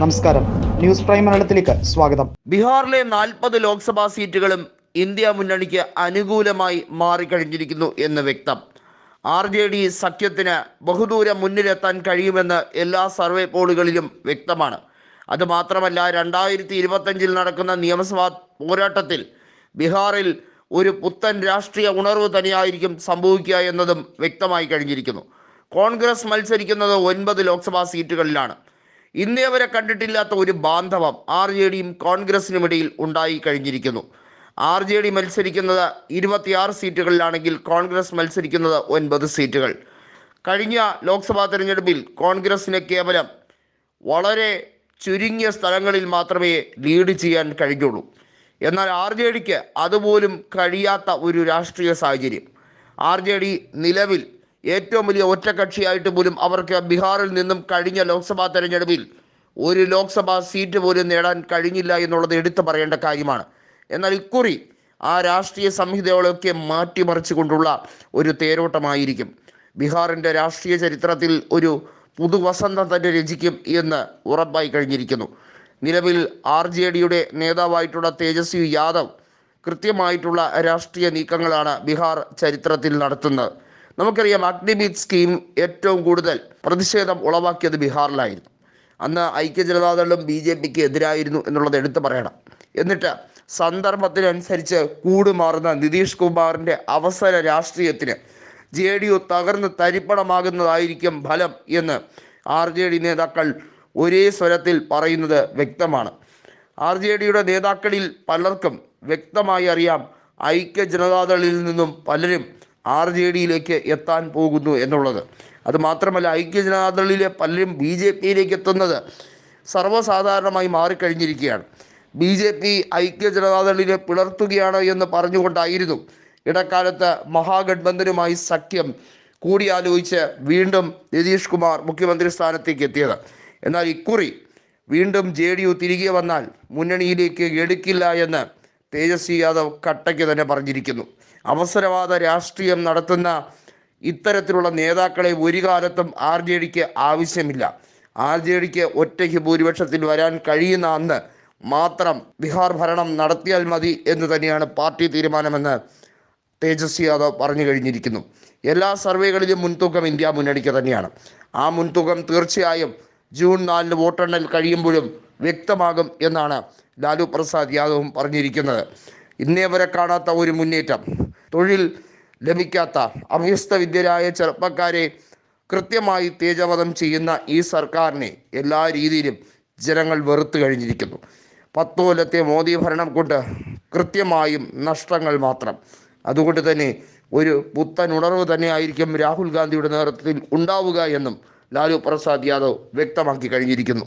നമസ്കാരം. News prime മലയാളത്തിലേക്ക് സ്വാഗതം. ബീഹാറിലെ നാൽപ്പത് ലോക്സഭാ സീറ്റുകളും ഇന്ത്യ മുന്നണിക്ക് അനുകൂലമായി മാറിക്കഴിഞ്ഞിരിക്കുന്നു എന്ന് വ്യക്തം. ആർ ജെ ഡി സഖ്യത്തിന് ബഹുദൂരം മുന്നിലെത്താൻ കഴിയുമെന്ന് എല്ലാ സർവേ പോളുകളിലും വ്യക്തമാണ്. അതുമാത്രമല്ല രണ്ടായിരത്തി ഇരുപത്തഞ്ചിൽ നടക്കുന്ന നിയമസഭാ പോരാട്ടത്തിൽ ബീഹാറിൽ ഒരു പുത്തൻ രാഷ്ട്രീയ ഉണർവ് തന്നെയായിരിക്കും സംഭവിക്കുക എന്നതും വ്യക്തമായി കഴിഞ്ഞിരിക്കുന്നു. കോൺഗ്രസ് മത്സരിക്കുന്നത് ഒൻപത് ലോക്സഭാ സീറ്റുകളിലാണ്. ഇന്നേ വരെ കണ്ടിട്ടില്ലാത്ത ഒരു ബാന്ധവം ആർ ജെ ഡിയും കോൺഗ്രസിനും ഇടയിൽ ഉണ്ടായി കഴിഞ്ഞിരിക്കുന്നു. ആർ ജെ ഡി മത്സരിക്കുന്നത് ഇരുപത്തിയാറ് സീറ്റുകളിലാണെങ്കിൽ കോൺഗ്രസ് മത്സരിക്കുന്നത് ഒൻപത് സീറ്റുകൾ. കഴിഞ്ഞ ലോക്സഭാ തെരഞ്ഞെടുപ്പിൽ കോൺഗ്രസിന് കേവലം വളരെ ചുരുങ്ങിയ സ്ഥലങ്ങളിൽ മാത്രമേ ലീഡ് ചെയ്യാൻ കഴിഞ്ഞുള്ളൂ. എന്നാൽ ആർ ജെ ഡിക്ക് അതുപോലും കഴിയാത്ത ഒരു രാഷ്ട്രീയ സാഹചര്യം. ആർ ജെ ഡി നിലവിൽ ഏറ്റവും വലിയ ഒറ്റകക്ഷിയായിട്ട് പോലും അവർക്ക് ബീഹാറിൽ നിന്നും കഴിഞ്ഞ ലോക്സഭാ തെരഞ്ഞെടുപ്പിൽ ഒരു ലോക്സഭാ സീറ്റ് പോലും നേടാൻ കഴിഞ്ഞില്ല എന്നുള്ളത് എടുത്തു പറയേണ്ട കാര്യമാണ്. എന്നാൽ ഇക്കുറി ആ രാഷ്ട്രീയ സംഹിതകളൊക്കെ മാറ്റിമറിച്ചുകൊണ്ടുള്ള ഒരു തേരോട്ടമായിരിക്കും. ബീഹാറിന്റെ രാഷ്ട്രീയ ചരിത്രത്തിൽ ഒരു പുതുവസന്തം തന്നെ രചിക്കും എന്ന് ഉറപ്പായി കഴിഞ്ഞിരിക്കുന്നു. നിലവിൽ ആർ ജെ ഡിയുടെ നേതാവായിട്ടുള്ള തേജസ്വി യാദവ് കൃത്യമായിട്ടുള്ള രാഷ്ട്രീയ നീക്കങ്ങളാണ് ബീഹാർ ചരിത്രത്തിൽ നടത്തുന്നത്. നമുക്കറിയാം അഗ്നിബീത് സ്കീം ഏറ്റവും കൂടുതൽ പ്രതിഷേധം ഉളവാക്കിയത് ബീഹാറിലായിരുന്നു. അന്ന് ഐക്യ ജനതാദളും ബി ജെ പിക്ക് എതിരായിരുന്നു എന്നുള്ളത് എടുത്തു പറയണം. എന്നിട്ട് സന്ദർഭത്തിനനുസരിച്ച് കൂടുമാറുന്ന നിതീഷ് കുമാറിന്റെ അവസര രാഷ്ട്രീയത്തിന് ജെ ഡി യു തകർന്ന് തരിപ്പണമാകുന്നതായിരിക്കും ഫലം എന്ന് ആർ ജെ ഡി നേതാക്കൾ ഒരേ സ്വരത്തിൽ പറയുന്നത് വ്യക്തമാണ്. ആർ ജെ ഡിയുടെ നേതാക്കളിൽ പലർക്കും വ്യക്തമായി അറിയാം ഐക്യ ജനതാദളിൽ നിന്നും പലരും ആർ ജെ ഡിയിലേക്ക് എത്താൻ പോകുന്നു എന്നുള്ളത്. അതുമാത്രമല്ല ഐക്യ ജനതാദളിലെ പലരും ബി ജെ പിയിലേക്ക് എത്തുന്നത് സർവസാധാരണമായി മാറിക്കഴിഞ്ഞിരിക്കുകയാണ്. ബി ജെ പി ഐക്യ ജനതാദളിനെ പിളർത്തുകയാണ് എന്ന് പറഞ്ഞുകൊണ്ടായിരുന്നു ഇടക്കാലത്ത് മഹാഗഡ്ബന്ധനുമായി സഖ്യം കൂടിയാലോചിച്ച് വീണ്ടും നിതീഷ് കുമാർ മുഖ്യമന്ത്രി സ്ഥാനത്തേക്ക് എത്തിയത്. എന്നാൽ ഇക്കുറി വീണ്ടും ജെ ഡി യു തിരികെ വന്നാൽ മുന്നണിയിലേക്ക് എടുക്കില്ല എന്ന് തേജസ്വി യാദവ് കട്ടയ്ക്ക് തന്നെ പറഞ്ഞിരിക്കുന്നു. അവസരവാദ രാഷ്ട്രീയം നടത്തുന്ന ഇത്തരത്തിലുള്ള നേതാക്കളെ ഒരു കാലത്തും ആർ ജെ ഡിക്ക് ആവശ്യമില്ല. ആർ ജെ ഡിക്ക് ഒറ്റയ്ക്ക് ഭൂരിപക്ഷത്തിൽ വരാൻ കഴിയുന്ന അന്ന് മാത്രം ബീഹാർ ഭരണം നടത്തിയാൽ മതി എന്ന് തന്നെയാണ് പാർട്ടി തീരുമാനമെന്ന് തേജസ്വി യാദവ് പറഞ്ഞു കഴിഞ്ഞിരിക്കുന്നു. എല്ലാ സർവേകളിലും മുൻതൂക്കം ഇന്ത്യ മുന്നണിക്ക് തന്നെയാണ്. ആ മുൻതൂക്കം തീർച്ചയായും ജൂൺ നാലിന് വോട്ടെണ്ണൽ കഴിയുമ്പോഴും വ്യക്തമാകും എന്നാണ് ലാലു പ്രസാദ് യാദവും പറഞ്ഞിരിക്കുന്നത്. ഇന്നേ വരെ കാണാത്ത ഒരു മുന്നേറ്റം. തൊഴിൽ ലഭിക്കാത്ത അഭ്യസ്ത വിദ്യരായ ചെറുപ്പക്കാരെ കൃത്യമായി തേജവധം ചെയ്യുന്ന ഈ സർക്കാരിനെ എല്ലാ രീതിയിലും ജനങ്ങൾ വെറുത്തു കഴിഞ്ഞിരിക്കുന്നു. പത്തു കൊല്ലത്തെ മോദി ഭരണം കൊണ്ട് കൃത്യമായും നഷ്ടങ്ങൾ മാത്രം. അതുകൊണ്ട് തന്നെ ഒരു പുത്തൻ ഉണർവ് തന്നെയായിരിക്കും രാഹുൽ ഗാന്ധിയുടെ നേതൃത്വത്തിൽ ഉണ്ടാവുക എന്നും ലാലു പ്രസാദ് യാദവ് വ്യക്തമാക്കി കഴിഞ്ഞിരിക്കുന്നു.